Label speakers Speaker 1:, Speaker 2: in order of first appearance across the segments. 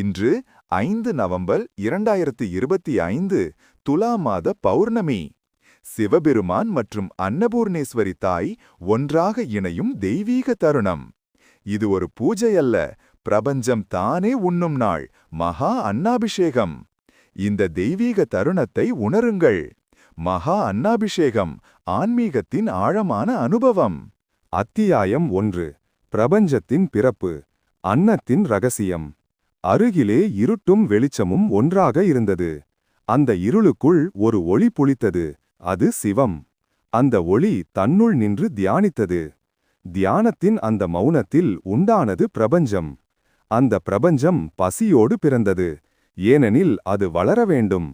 Speaker 1: இன்று ஐந்து நவம்பர் இரண்டாயிரத்து இருபத்தி ஐந்து துலா மாத பௌர்ணமி. சிவபெருமான் மற்றும் அன்னபூர்ணேஸ்வரி தாய் ஒன்றாக இணையும் தெய்வீக தருணம். இது ஒரு பூஜை அல்ல பிரபஞ்சம் தானே உண்ணும் நாள் மகா அன்னாபிஷேகம். இந்த தெய்வீக தருணத்தை உணருங்கள். மகா அன்னாபிஷேகம் ஆன்மீகத்தின் ஆழமான அனுபவம்.
Speaker 2: அத்தியாயம் ஒன்று பிரபஞ்சத்தின் பிறப்பு அன்னத்தின் ரகசியம். அருகிலே இருட்டும் வெளிச்சமும் ஒன்றாக இருந்தது. அந்த இருளுக்குள் ஒரு ஒளி புளித்தது. அது சிவம். அந்த ஒளி தன்னுள் நின்று தியானித்தது. தியானத்தின் அந்த மௌனத்தில் உண்டானது பிரபஞ்சம். அந்த பிரபஞ்சம் பசியோடு பிறந்தது. ஏனெனில் அது வளர வேண்டும்.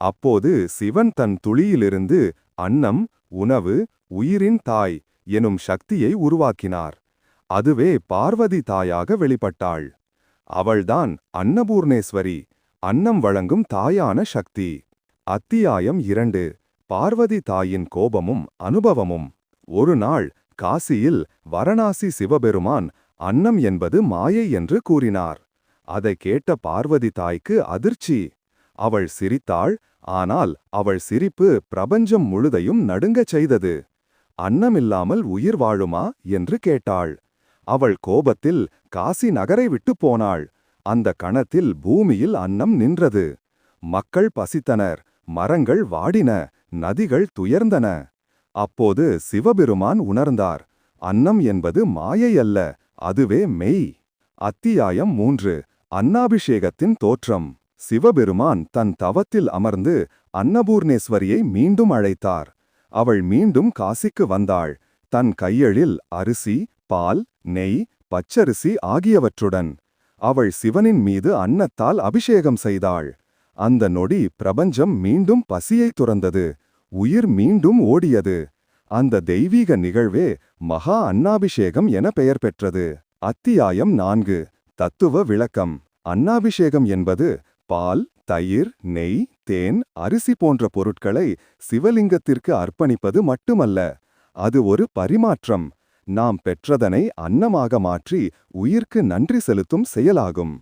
Speaker 2: அப்போது சிவன் தன் துளியிலிருந்து அன்னம் உணவு உயிரின் தாய் எனும் சக்தியை உருவாக்கினார். அதுவே பார்வதி தாயாக வெளிப்பட்டாள். அவள்தான் அன்னபூர்ணேஸ்வரி அன்னம் வழங்கும் தாயான சக்தி. அத்தியாயம் இரண்டு பார்வதி தாயின் கோபமும் அனுபவமும். ஒரு நாள் காசியில் வரணாசி சிவபெருமான் அன்னம் என்பது மாயை என்று கூறினார். அதை கேட்ட பார்வதி தாய்க்கு அதிர்ச்சி. அவள் சிரித்தாள் ஆனால் அவள் சிரிப்பு பிரபஞ்சம் முழுதையும் நடுங்கச் செய்தது. அன்னமில்லாமல் உயிர் வாழுமா? என்று கேட்டாள். அவள் கோபத்தில் காசி நகரை விட்டு போனாள். அந்த கணத்தில் பூமியில் அன்னம் நின்றது. மக்கள் பசித்தனர். மரங்கள் வாடின. நதிகள் துயர்ந்தன. அப்போது சிவபெருமான் உணர்ந்தார். அன்னம் என்பது மாயை அல்ல அதுவே மெய். அத்தியாயம் மூன்று. அன்னாபிஷேகத்தின் தோற்றம். சிவபெருமான் தன் தவத்தில் அமர்ந்து அன்னபூர்ணேஸ்வரியை மீண்டும் அழைத்தார். அவள் மீண்டும் காசிக்கு வந்தாள். தன் கையெழில் அரிசி பால் நெய் பச்சரிசி ஆகியவற்றுடன். அவள் சிவனின் மீது அன்னத்தால் அபிஷேகம் செய்தாள். அந்த நொடி பிரபஞ்சம் மீண்டும் பசியை துறந்தது. உயிர் மீண்டும் ஓடியது. அந்த தெய்வீக நிகழ்வே மகா அன்னாபிஷேகம் என பெயர் பெற்றது. அத்தியாயம் நான்கு. தத்துவ விளக்கம். அன்னாபிஷேகம் என்பது பால் தயிர் நெய் தேன் அரிசி போன்ற பொருட்களை சிவலிங்கத்திற்கு அர்ப்பணிப்பது மட்டுமல்ல. அது ஒரு பரிமாற்றம். நாம் பெற்றதனை அன்னமாக மாற்றி உயிர்க்கு நன்றி செலுத்தும் செயலாகும்.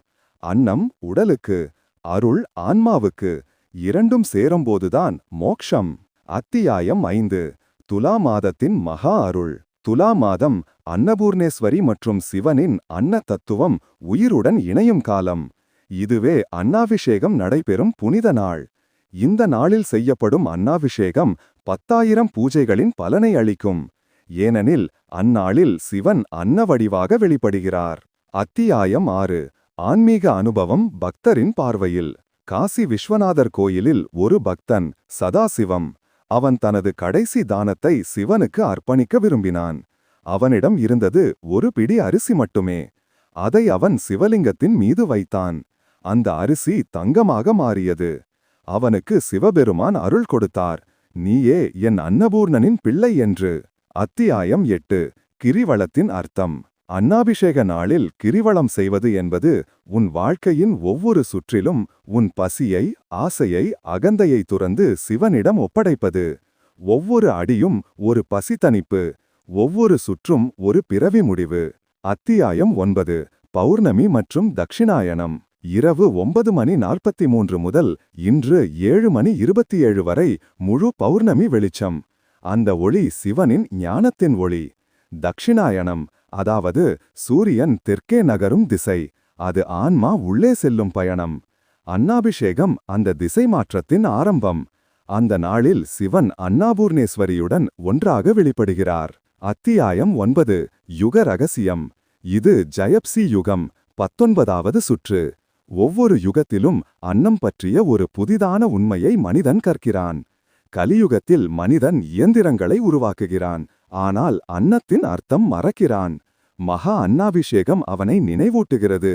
Speaker 2: அன்னம் உடலுக்கு அருள் ஆன்மாவுக்கு இரண்டும் சேரும்போதுதான் மோக்ஷம். அத்தியாயம் ஐந்து. துலா மாதத்தின் மகா அருள். துலா மாதம் அன்னபூர்ணேஸ்வரி மற்றும் சிவனின் அன்ன தத்துவம் உயிருடன் இணையும் காலம். இதுவே அன்னாபிஷேகம் நடைபெறும் புனித நாள். இந்த நாளில் செய்யப்படும் அன்னாபிஷேகம் பத்தாயிரம் பூஜைகளின் பலனை அளிக்கும். ஏனெனில் அந்நாளில் சிவன் அன்ன வடிவாக வெளிப்படுகிறார். அத்தியாயம் ஆறு. ஆன்மீக அனுபவம் பக்தரின் பார்வையில். காசி விஸ்வநாதர் கோயிலில் ஒரு பக்தன் சதாசிவம். அவன் தனது கடைசி தானத்தை சிவனுக்கு அர்ப்பணிக்க விரும்பினான். அவனிடம் இருந்தது ஒரு பிடி அரிசி மட்டுமே. அதை அவன் சிவலிங்கத்தின் மீது வைத்தான். அந்த அரிசி தங்கமாக மாறியது. அவனுக்கு சிவபெருமான் அருள் கொடுத்தார். நீயே என் அன்னபூர்ணனின் பிள்ளை என்று. அத்தியாயம் எட்டு. கிரிவலத்தின் அர்த்தம். அன்னாபிஷேக நாளில் கிரிவலம் செய்வது என்பது உன் வாழ்க்கையின் ஒவ்வொரு சுற்றிலும் உன் பசியை ஆசையை அகந்தையை துறந்து சிவனிடம் ஒப்படைப்பது. ஒவ்வொரு அடியும் ஒரு பசி ஒவ்வொரு சுற்றும் ஒரு பிறவி முடிவு. அத்தியாயம் ஒன்பது. பௌர்ணமி மற்றும் தக்ஷிணாயனம் இரவு ஒன்பது மணி நாற்பத்தி மூன்று முதல் இன்று ஏழு மணி இருபத்தி ஏழு வரை முழு பௌர்ணமி வெளிச்சம். அந்த ஒளி சிவனின் ஞானத்தின் ஒளி. தக்ஷிணாயனம் அதாவது சூரியன் தெற்கே நகரும் திசை அது ஆன்மா உள்ளே செல்லும் பயணம். அன்னாபிஷேகம் அந்த திசை மாற்றத்தின் ஆரம்பம். அந்த நாளில் சிவன் அன்னாபூர்ணேஸ்வரியுடன் ஒன்றாக வெளிப்படுகிறார். அத்தியாயம் ஒன்பது யுக ரகசியம். இது ஜயப்சி யுகம் பத்தொன்பதாவது சுற்று. ஒவ்வொரு யுகத்திலும் அன்னம் பற்றிய ஒரு புதிதான உண்மையை மனிதன் கற்கிறான். கலியுகத்தில் மனிதன் இயந்திரங்களை உருவாக்குகிறான். ஆனால் அன்னத்தின் அர்த்தம் மறக்கிறான். மகா அன்னாபிஷேகம் அவனை நினைவூட்டுகிறது.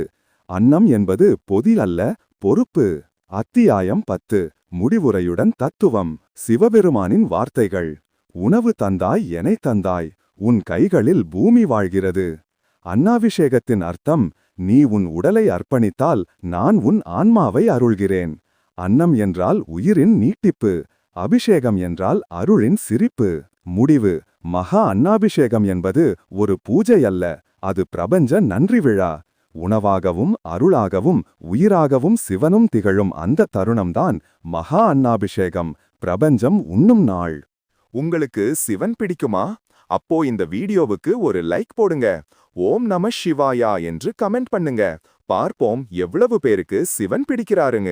Speaker 2: அன்னம் என்பது பொதி அல்ல பொறுப்பு. அத்தியாயம் பத்து. முடிவுரையுடன் தத்துவம். சிவபெருமானின் வார்த்தைகள். உணவு தந்தாய் எனை தந்தாய். உன் கைகளில் பூமி வாழ்கிறது. அன்னாபிஷேகத்தின் அர்த்தம் நீ உன் உடலை அர்ப்பணித்தால் நான் உன் ஆன்மாவை அருள்கிறேன். அன்னம் என்றால் உயிரின் நீட்டிப்பு. அபிஷேகம் என்றால் அருளின் சிரிப்பு. முடிவு. மகா அன்னாபிஷேகம் என்பது ஒரு பூஜை அல்ல அது பிரபஞ்ச நன்றி விழா. உணவாகவும் அருளாகவும் உயிராகவும் சிவனும் திகழும் அந்த தருணம்தான் மகா அன்னாபிஷேகம் பிரபஞ்சம் உண்ணும் நாள்.
Speaker 1: உங்களுக்கு சிவன் பிடிக்குமா? அப்போ இந்த வீடியோவுக்கு ஒரு லைக் போடுங்க. ஓம் நம சிவாயா என்று கமெண்ட் பண்ணுங்க. பார்ப்போம் எவ்வளவு பேருக்கு சிவன் பிடிக்கிறாருங்க